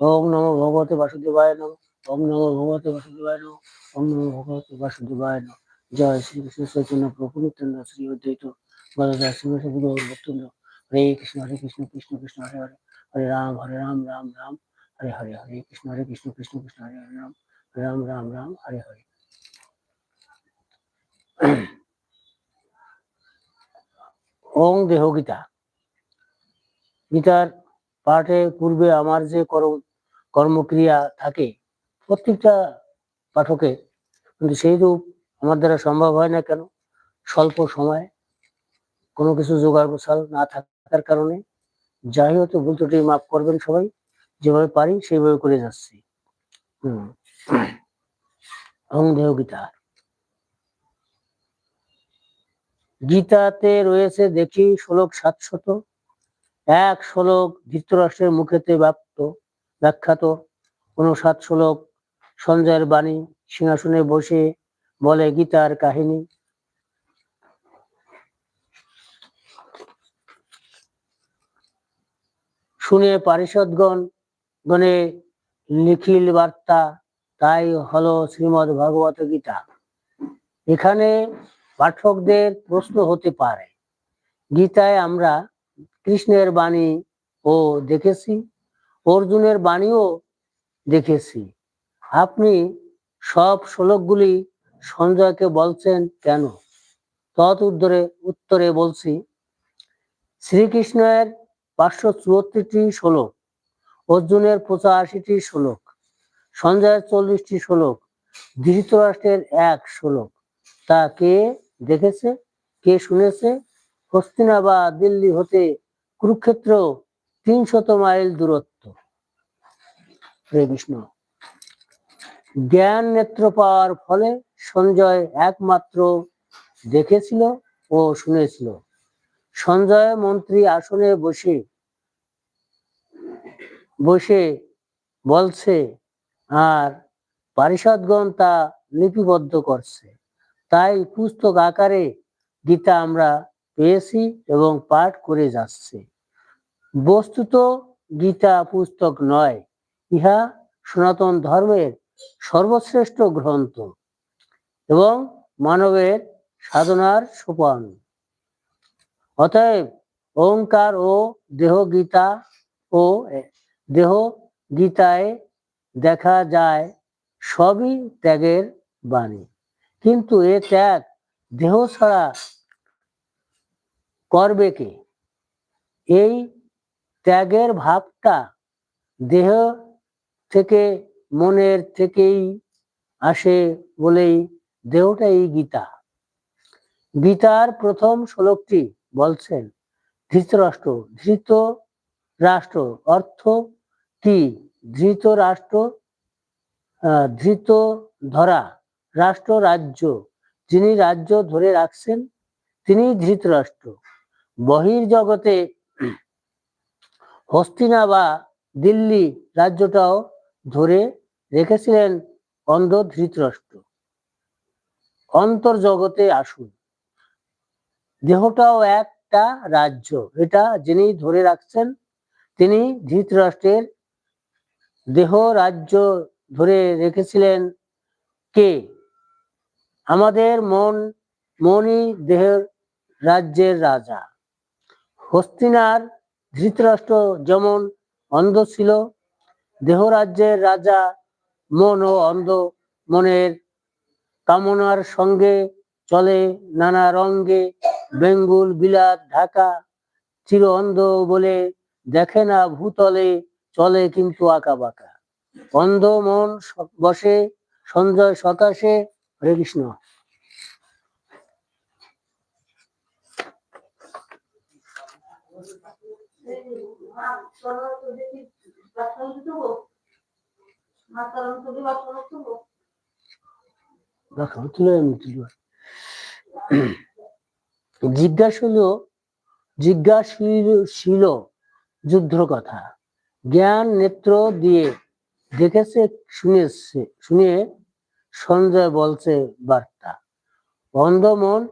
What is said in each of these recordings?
ওম নমো ভগবতে বাসুদেবায় নম ওম নমো ভগবতে বাসুদেবায় নম ওম নমো ভগবতে বাসুদেবায় নম জয় শ্রীকৃষ্ণ চৈতন্য প্রভু নিত্যানন্দ শ্রী অদ্বৈত গদাধর শ্রীমতি গুরু ভক্তবৃন্দ হরে কৃষ্ণ হরে কৃষ্ণ কৃষ্ণ কৃষ্ণ হরে হরে হরে রাম হরে রাম রাম রাম হরে হরে হরে কৃষ্ণ হরে কৃষ্ণ কৃষ্ণ কৃষ্ণ হরে হরে রাম রাম রাম রাম হরে হরে ওং দেহ গীতা গীতার পাঠে পূর্বে আমার যে কর্ম কর্মক্রিয়া থাকে, প্রত্যেকটা পাঠকে কিন্তু সেই রূপ আমার দ্বারা সম্ভব হয় না কেন? স্বল্প সময় কোনো কিছু জোগাড় গোছাল না থাকার কারণে যাই হয়তো ভুল ত্রুটি মাফ করবেন সবাই, যেভাবে পারি সেইভাবে করে যাচ্ছি। হম। ওং দেহ গীতা গীতাতে রয়েছে দেখি শ্লোক সাতশত। এক শ্লোক ধৃতরাষ্ট্রের মুখেতে ব্যাপ্ত। ব্যাখ্যাত অনুসাত শ্লোক সঞ্জয়ের বাণী সিংহাসনে বসে বলে গীতার কাহিনী। শুনে পারিষদগণ গণে লিখিল বার্তা, তাই হলো শ্রীমদ ভগবত গীতা। এখানে পাঠকদের প্রশ্ন হতে পারে। গীতায় আমরা কৃষ্ণের বাণী ও দেখেছি, অর্জুনের বাণীও দেখেছি। আপনি সব শ্লোকগুলি সঞ্জয়কে বলছেন কেন? তৎ উত্তরে উত্তরে বলছি, শ্রীকৃষ্ণের পাঁচশো চুয়াত্তরটি শ্লোক, অর্জুনের পঁচাশিটি শ্লোক, সঞ্জয়ের চল্লিশটি শ্লোক, ধৃতরাষ্ট্রের এক শ্লোক, তা কে দেখেছে? কে শুনেছে? হস্তিনা বা দিল্লি হতে কুরুক্ষেত্র তিনশত মাইল দূরত্ব। হরে কৃষ্ণ জ্ঞান নেত্র পাওয়ার ফলে সঞ্জয় একমাত্র দেখেছিল ও শুনেছিল। সঞ্জয় মন্ত্রী আসনে বসে বসে বলছে, আর পারিষদগণ তা লিপিবদ্ধ করছে। তাই পুস্তক আকারে গীতা আমরা পেয়েছি এবং পাঠ করে যাচ্ছে। বস্তুত গীতা পুস্তক নয়, ইহা সনাতন ধর্মের সর্বশ্রেষ্ঠ গ্রন্থ এবং মানবের সাধনার সোপান। অতএব ওঙ্কার ও দেহ গীতা ও দেহ গীতায় দেখা যায় সবই ত্যাগের বাণী। কিন্তু এ ত্যাগ দেহ ছাড়া করবে কে? এই ত্যাগের ভাবটা দেহ থেকে মনের থেকেই আসে বলেই দেহটাই গীতা। গীতার প্রথম শ্লোকটি বলছেন, ধৃতরাষ্ট্র ধৃত রাষ্ট্র অর্থ কি? ধৃত রাষ্ট্র ধৃত ধরা রাষ্ট্র রাজ্য যিনি রাজ্য ধরে রাখছেন তিনি ধৃতরাষ্ট্র। বহির জগতে হস্তিনা বা দিল্লি রাজ্যটাও ধরে রেখেছিলেন অন্ধ ধৃতরাষ্ট্র অন্তর্জগতে আসুন। দেহটাও একটা রাজ্য। এটা যিনি ধরে রাখছেন, তিনি ধৃতরাষ্ট্রের দেহ রাজ্য ধরে রেখেছিলেন কে? আমাদের মন মনই দেহের রাজ্যের রাজা। হস্তিনার ধৃতরাষ্ট্র যেমন অন্ধ ছিল দেহ রাজ্যের রাজা মন ও অন্ধ মনের কামনার সঙ্গে চলে নানা রঙ্গে। বেঙ্গুল, বিলাত, ঢাকা চির অন্ধ বলে দেখে না ভূতলে, চলে কিন্তু আঁকা বাঁকা। অন্ধ মন বসে, সঞ্জয় সকাশে হরে কৃষ্ণ। জিজ্ঞাসিল জিজ্ঞাসীল যুদ্ধ কথা। জ্ঞান নেত্র দিয়ে দেখেছে শুনেছে শুনে সঞ্জয় বলছে বার্তা। অন্ধ মন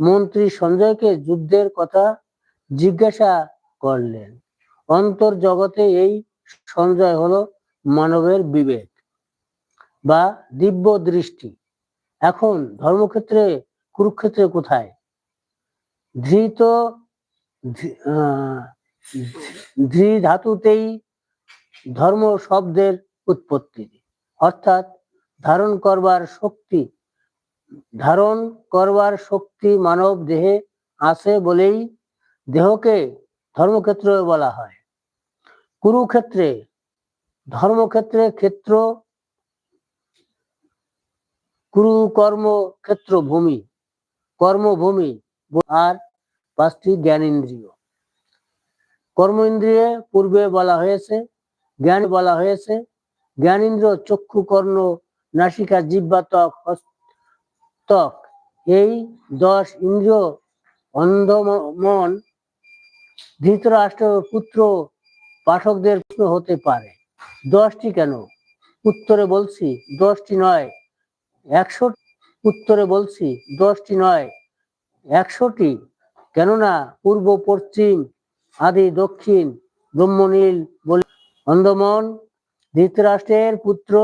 মন্ত্রী সঞ্জয়কে যুদ্ধের কথা জিজ্ঞাসা করলেন। অন্তর জগতে এই সঞ্জয় হলো মানবের বিবেক বা দিব্য দৃষ্টি। এখন ধর্মক্ষেত্রে, কুরুক্ষেত্রে কোথায়? ধৃত, ধৃ- ধাতুতেই ধর্ম শব্দের উৎপত্তি। অর্থাৎ ধারণ করবার শক্তি, ধারণ করবার শক্তি মানব দেহে আছে বলেই দেহকে ধর্মক্ষেত্র বলা হয়। কুরুক্ষেত্রে, ধর্মক্ষেত্রে ক্ষেত্র কুরু কর্ম ক্ষেত্র ভূমি কর্মভূমি আর পাঁচটি জ্ঞান ইন্দ্রিয় কর্ম ইন্দ্রিয়ে পূর্বে বলা হয়েছে, জ্ঞান বলা হয়েছে জ্ঞানেন্দ্র চক্ষু কর্ণ নাসিকা জিব্বা ত্বক ত্বক। এই দশ ইন্দ্রিয় অন্ধ মন ধৃতরাষ্ট্র পুত্র পাঠকদের প্রশ্ন হতে পারে। দশটি কেন? উত্তরে বলছি, দশটি নয়, একশো, উত্তরে বলছি, দশটি নয়, একশোটি। কেননা পূর্ব, পশ্চিম, আদি, দক্ষিণ, ব্রহ্মনীল বলে অন্ধমন ধৃতরাষ্ট্রের পুত্র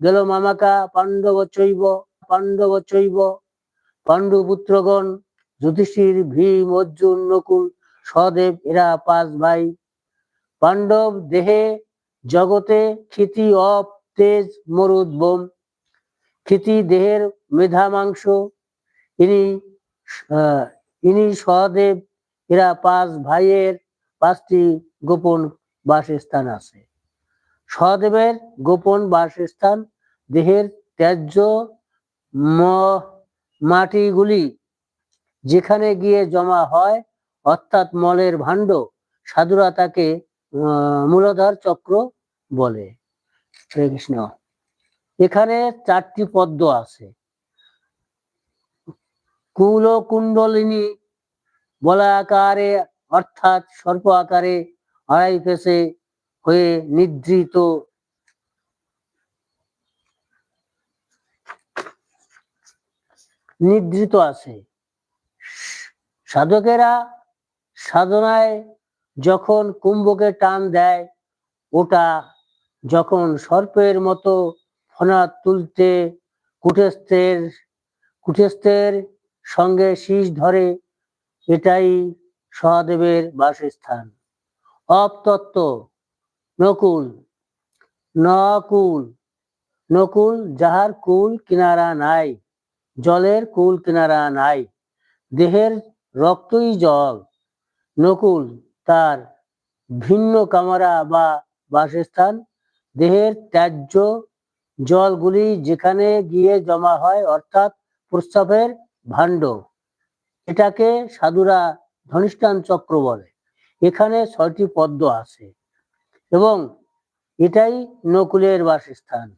গেল মামাকা, পাণ্ডব চৈব পাণ্ডব চৈব। পাণ্ডু পুত্রগণ যুধিষ্ঠির ভীম, অর্জুন, নকুল সদেব এরা পাঁচ ভাই। পাণ্ডব দেহে, জগতে ক্ষিতি, অপ, তেজ, মরুদ, বোম। ক্ষিতি দেহের মেধা, মাংস। ইনি ইনি সহদেব, এরা পাঁচ ভাইয়ের পাঁচটি গোপন বাসস্থান আছে। সহদেবের গোপন বাসস্থান, দেহের ত্যায্য মাটিগুলি যেখানে গিয়ে জমা হয়, অর্থাৎ মলের ভাণ্ড, সাধুরা তাকে মূলধর চক্র বলে। হরে কৃষ্ণ। এখানে চারটি পদ্ম আছে। কুল কুণ্ডলিনী বলা আকারে অর্থাৎ সর্প আকারে, আড়াই পেশে হয়ে নিদ্রিত। নিদ্রিত আছে। সাধকেরা সাধনায় যখন কুম্ভকে টান দেয়, ওটা যখন সর্পের মতো ফনা তুলতে কুটেস্থের কুটেস্থের সঙ্গে শীষ ধরে, এটাই সহদেবের বাসস্থান। অপতত্ত্ব নকুল নকুল নকুল যাহার কুল কিনারা নাই, জলের কুল কিনারা নাই, দেহের রক্তই জল। নকুল তার ভিন্ন কামরা বা বাসস্থান, দেহের ত্যায্য জলগুলি যেখানে গিয়ে জমা হয় অর্থাৎ প্রস্রাবের ভাণ্ড। এটাকে সাধুরা ধনিষ্ঠান চক্র বলে। এখানে ছয়টি পদ্ম আছে। এবং এটাই নকুলের বাসস্থান।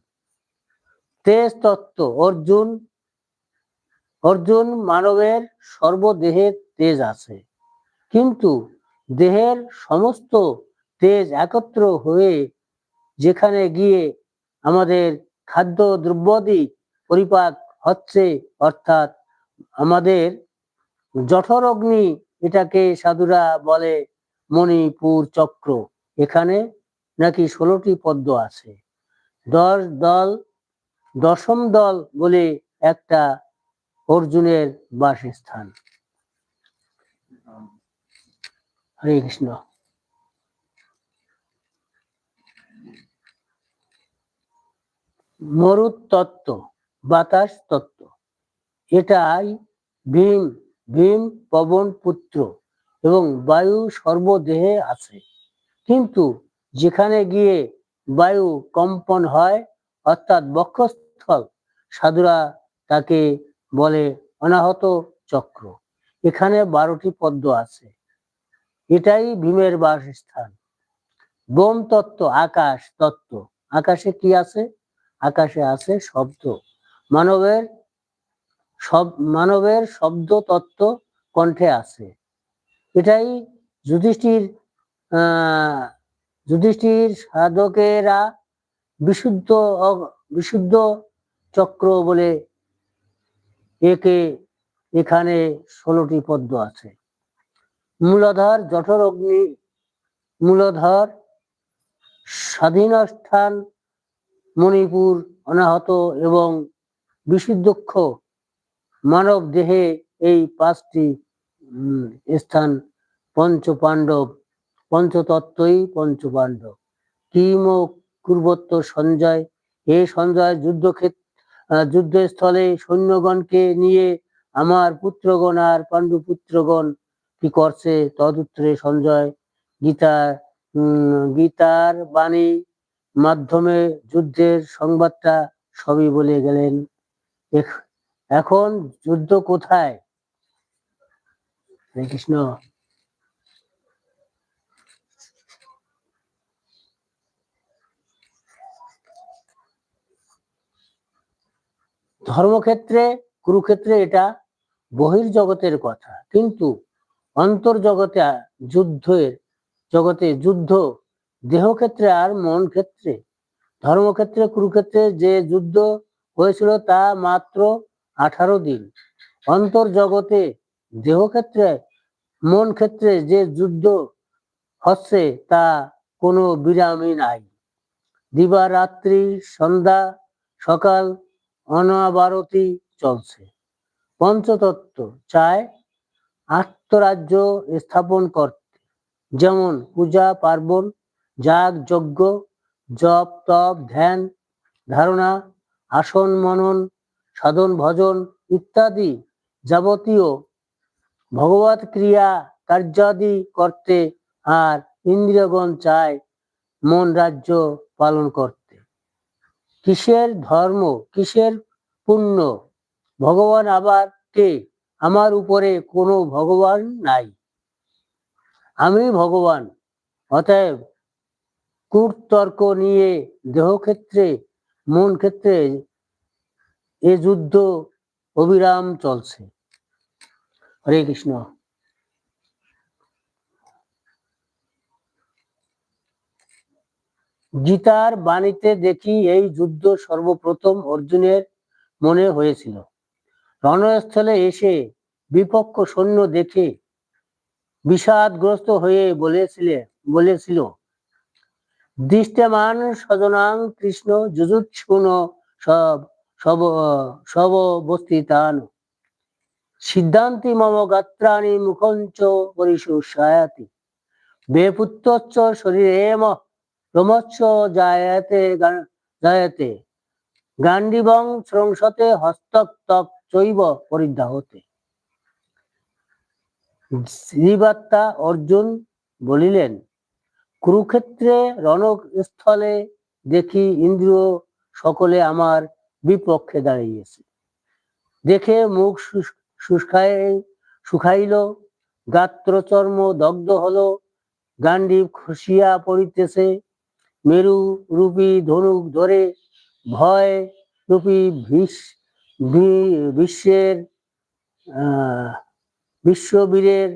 তেজ তত্ত্ব, অর্জুন অর্জুন মানবের সর্বদেহে তেজ আছে। কিন্তু দেহের সমস্ত তেজ একত্র হয়ে যেখানে গিয়ে আমাদের খাদ্য দ্রব্যাদি পরিপাক হচ্ছে, অর্থাৎ আমাদের জঠর অগ্নি এটাকে সাধুরা বলে মণিপুর চক্র। এখানে নাকি ষোলোটি পদ্ম আছে? দশ দল, দশম দল বলে একটা অর্জুনের বাসস্থান। হরে কৃষ্ণ। মরুত বাতাস তত্ত্ব, এটাই ভীম ভীম পবন পুত্র এবং বায়ু সর্বদেহে আছে। কিন্তু যেখানে গিয়ে বায়ু কম্পন হয়, অর্থাৎ বক্ষস্থল, সাধুরা তাকে বলে অনাহত চক্র। এখানে বারোটি পদ্ম আছে। এটাই ভীমের বাসস্থান। বোম তত্ত্ব, আকাশ তত্ত্ব। আকাশে কি আছে? আকাশে আছে শব্দ। মানবের সব, মানবের শব্দ তত্ত্ব কণ্ঠে আছে। এটাই যুধিষ্ঠির, আহ যুধিষ্ঠির সাধকেরা বিশুদ্ধ বিশুদ্ধ চক্র বলে একে এখানে ষোলোটি পদ্ম আছে। মূলধর জঠর অগ্নি, মূলধর স্বাধীনস্থান মণিপুর অনাহত এবং বিশুদ্ধক্ষ মানব দেহে এই পাঁচটি স্থান পঞ্চ পাণ্ডব পঞ্চতত্ত্বই পঞ্চ পাণ্ডব কিম ও কুর্বত্ত সঞ্জয়, হে সঞ্জয় যুদ্ধক্ষেত্র যুদ্ধস্থলে সৈন্যগণকে নিয়ে আমার পুত্রগণ আর পাণ্ডু পুত্রগণ কি করছে? তদুত্তরে সঞ্জয় গীতার গীতার বাণী মাধ্যমে যুদ্ধের সংবাদটা সবই বলে গেলেন। এখ- এখন যুদ্ধ কোথায়? কৃষ্ণ। ধর্মক্ষেত্রে, কুরুক্ষেত্রে এটা বহির্জগতের কথা। কিন্তু অন্তর্জগতে যুদ্ধের জগতে যুদ্ধ দেহক্ষেত্রে আর মন ক্ষেত্রে ধর্মক্ষেত্রে, কুরুক্ষেত্রে যে যুদ্ধ হয়েছিল তা মাত্র আঠারো দিন। অন্তর্জগতে দেহক্ষেত্রে মন ক্ষেত্রে যে যুদ্ধ হচ্ছে তা কোনো বিরামই নাই। দিবারাত্রি, সন্ধ্যা, সকাল অনাবারতি চলছে। পঞ্চতত্ত্ব চায় আত্মরাজ্য স্থাপন করতে। যেমন পূজা, পার্বণ, যাগ, যজ্ঞ, জপ, তপ, ধ্যান, ধারণা, আসন মনন, সাধন, ভজন ইত্যাদি যাবতীয় ভগবত ক্রিয়া, কার্যাদি করতে আর ইন্দ্রিয়গণ চায় মন রাজ্য পালন করতে। কিসের ধর্ম, কিসের পুণ্য? ভগবান আবার কে? আমার উপরে কোনো ভগবান নাই। আমি ভগবান, অতএব কূটতর্ক নিয়ে, দেহক্ষেত্রে মন ক্ষেত্রে এ যুদ্ধ, অবিরাম চলছে। হরে কৃষ্ণ। গীতার বাণীতে দেখি এই যুদ্ধ সর্বপ্রথম অর্জুনের মনে হয়েছিল। রণস্থলে এসে বিপক্ষ সৈন্য দেখে বিষাদগ্রস্ত হয়ে বলেছিলে, বলেছিল, দৃষ্টমান সজনাং কৃষ্ণ যুজুৎসুন সব সব সব সিদ্ধান্তি মম গাত্রাণি মুখঞ্চ পরিশুষায়াতি। বেপুত্রচ্চ শরীরেম রোমচ্ছ জায়তে গা- জায়তে। গান্ডিবং শ্রংসতে হস্তক তক চৈব পরিদাহতে অর্জুন বলিলেন, কুরুক্ষেত্রে রণস্থলে দেখি ইন্দ্রিয় সকলে আমার বিপক্ষে দাঁড়িয়েছে। দেখে মুখ শুষ- শুষ্কায় শুকাইল গাত্র চর্ম দগ্ধ হলো গান্ডীব খসিয়া পড়িতেছে মেরু রূপী ধনুক ধরে ভয় রূপী বিশ্বের বিশ্ববীরের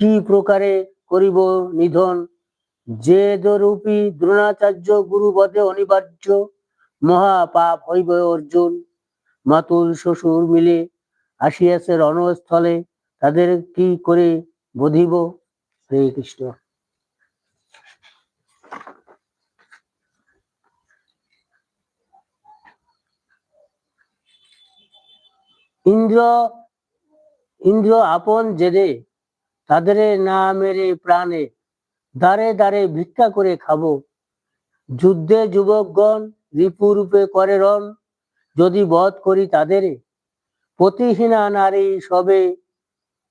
কি প্রকারে করিব নিধন? যে রূপী দ্রোণাচার্য গুরু গুরুপদে অনিবার্য মহাপাপ হইব অর্জুন। মাতুল শ্বশুর মিলে আসিয়াছে রণস্থলে, তাদের কি করে বধিব? হরে কৃষ্ণ ইন্দ্র ইন্দ্র আপন জেদে তাদের না মেরে প্রাণে দাঁড়ে দাঁড়ে ভিক্ষা করে খাব। যুদ্ধে যুবকগণ রিপুরূপে করে রণ, যদি বধ করি তাদের। প্রতিহীনা নারী সবে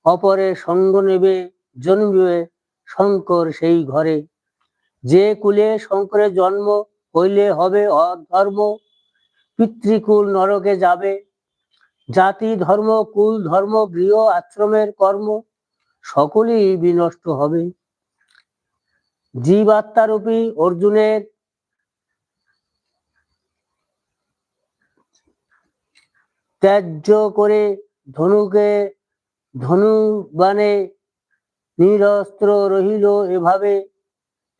অপরে সঙ্গ নেবে, জন্মিবে শঙ্কর সেই ঘরে। যে কুলে শঙ্করের জন্ম হইলে হবে অধর্ম, পিতৃকুল নরকে যাবে। জাতি, ধর্ম, কুল, ধর্ম, গৃহ, আশ্রমের কর্ম সকলেই বিনষ্ট হবে। জীবাত্মারূপী অর্জুনের ত্যায্য করে ধনুকে ধনু বানে নিরস্ত্র রহিল এভাবে।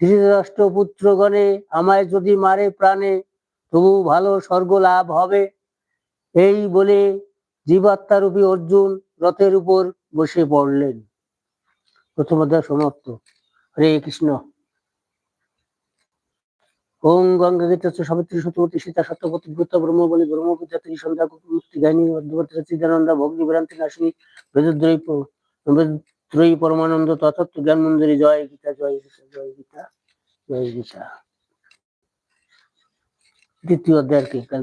ধৃতরাষ্ট্র পুত্রগণে আমায় যদি মারে প্রাণে, তবু ভালো স্বর্গ লাভ হবে। এই বলে জীবাত্মারূপী অর্জুন রথের উপর বসে পড়লেন। প্রথম অধ্যায় সমাপ্ত। হরে কৃষ্ণ। ওম গঙ্গা গীতা সাবিত্রী সত্যবতী সীতা সত্যপতি ভূত ব্রহ্ম বলি ব্রহ্মপুত্র ত্রিসন্ধ্যা মুক্তি গাইনী অদ্ভুত সচিদানন্দ ভক্তি ভ্রান্তি নাশিনী বেদদ্রয়ী পরমানন্দ তথত্ব জ্ঞান মঞ্জুরি জয় গীতা জয় গীতা জয় গীতা জয় গীতা। দ্বিতীয় অধ্যায় আর কি কাল